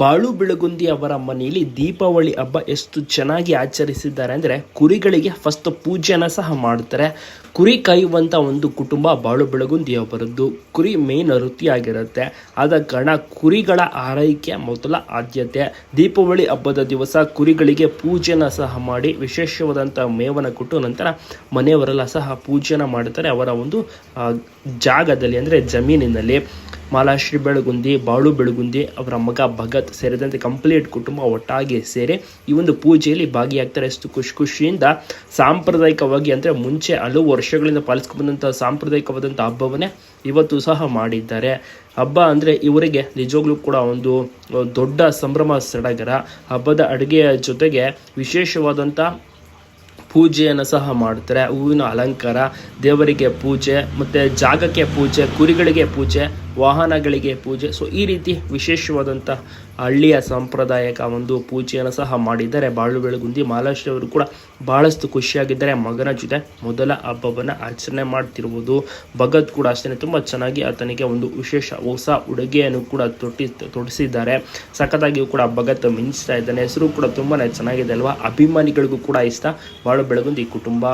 ಬಾಳು ಬೆಳಗುಂದಿ ಅವರ ಮನೆಯಲ್ಲಿ ದೀಪಾವಳಿ ಹಬ್ಬ ಎಷ್ಟು ಚೆನ್ನಾಗಿ ಆಚರಿಸಿದ್ದಾರೆ ಅಂದರೆ ಕುರಿಗಳಿಗೆ ಫಸ್ಟ್ ಪೂಜೆನ ಸಹ ಮಾಡ್ತಾರೆ. ಕುರಿ ಕಾಯುವಂಥ ಒಂದು ಕುಟುಂಬ ಬಾಳು ಬೆಳಗುಂದಿ ಅವರದ್ದು. ಕುರಿ ಮೇನ್ ವೃತ್ತಿಯಾಗಿರುತ್ತೆ. ಆದ ಕಾರಣ ಕುರಿಗಳ ಆರೈಕೆ ಮೊದಲ ಆದ್ಯತೆ. ದೀಪಾವಳಿ ಹಬ್ಬದ ದಿವಸ ಕುರಿಗಳಿಗೆ ಪೂಜೆನ ಸಹ ಮಾಡಿ ವಿಶೇಷವಾದಂಥ ಮೇವನ ಕೊಟ್ಟು ನಂತರ ಮನೆಯವರೆಲ್ಲ ಸಹ ಪೂಜೆನ ಮಾಡ್ತಾರೆ ಅವರ ಒಂದು ಜಾಗದಲ್ಲಿ ಅಂದರೆ ಜಮೀನಿನಲ್ಲಿ. ಮಾಲಾಶ್ರೀ ಬೆಳಗುಂದಿ, ಬಾಳು ಬೆಳಗುಂದಿ ಅವರ ಮಗ ಭಗತ್ ಸೇರಿದಂತೆ ಕಂಪ್ಲೀಟ್ ಕುಟುಂಬ ಒಟ್ಟಾಗಿ ಸೇರಿ ಈ ಒಂದು ಪೂಜೆಯಲ್ಲಿ ಭಾಗಿಯಾಗ್ತಾರೆ. ಎಷ್ಟು ಖುಷಿ ಖುಷಿಯಿಂದ ಸಾಂಪ್ರದಾಯಿಕವಾಗಿ ಅಂದರೆ ಮುಂಚೆ ಹಲವು ವರ್ಷಗಳಿಂದ ಪಾಲಿಸ್ಕೊಂಡ್ಬಂದಂಥ ಸಾಂಪ್ರದಾಯಿಕವಾದಂಥ ಹಬ್ಬವನ್ನೇ ಇವತ್ತು ಸಹ ಮಾಡಿದ್ದಾರೆ. ಹಬ್ಬ ಅಂದರೆ ಇವರಿಗೆ ನಿಜವಾಗ್ಲೂ ಕೂಡ ಒಂದು ದೊಡ್ಡ ಸಂಭ್ರಮ ಸಡಗರ. ಹಬ್ಬದ ಅಡುಗೆಯ ಜೊತೆಗೆ ವಿಶೇಷವಾದಂಥ ಪೂಜೆಯನ್ನು ಸಹ ಮಾಡ್ತಾರೆ ಹೂವಿನ ಅಲಂಕಾರ, ದೇವರಿಗೆ ಪೂಜೆ, ಮತ್ತು ಜಾಗಕ್ಕೆ ಪೂಜೆ, ಕುರಿಗಳಿಗೆ ಪೂಜೆ, ವಾಹನಗಳಿಗೆ ಪೂಜೆ. ಸೊ ಈ ರೀತಿ ವಿಶೇಷವಾದಂಥ ಹಳ್ಳಿಯ ಸಾಂಪ್ರದಾಯಿಕ ಒಂದು ಪೂಜೆಯನ್ನು ಸಹ ಮಾಡಿದ್ದಾರೆ. ಬಾಳು ಬೆಳಗುಂದಿ ಮಹಾಲಕ್ಷ್ಮಿಯವರು ಕೂಡ ಬಹಳಷ್ಟು ಖುಷಿಯಾಗಿದ್ದಾರೆ. ಮಗನ ಜೊತೆ ಮೊದಲ ಹಬ್ಬವನ್ನು ಆಚರಣೆ ಮಾಡ್ತಿರುವುದು ಭಗತ್ ಕೂಡ ಅಷ್ಟೇ ತುಂಬ ಚೆನ್ನಾಗಿ ಆತನಿಗೆ ಒಂದು ವಿಶೇಷ ಹೊಸ ಉಡುಗೆಯನ್ನು ಕೂಡ ತೊಟ್ಟಿ, ತೊಡಿಸಿದ್ದಾರೆ. ಸಖತ್ತಾಗಿಯೂ ಕೂಡ ಭಗತ್ ಮಿಂಚ್ತಾ ಇದ್ದಾನೆ. ಹೆಸರು ಕೂಡ ತುಂಬಾ ಚೆನ್ನಾಗಿದೆ ಅಲ್ವಾ? ಅಭಿಮಾನಿಗಳಿಗೂ ಕೂಡ ಇಷ್ಟ. ಬಾಳು ಬೆಳಗುಂದಿ ಕುಟುಂಬ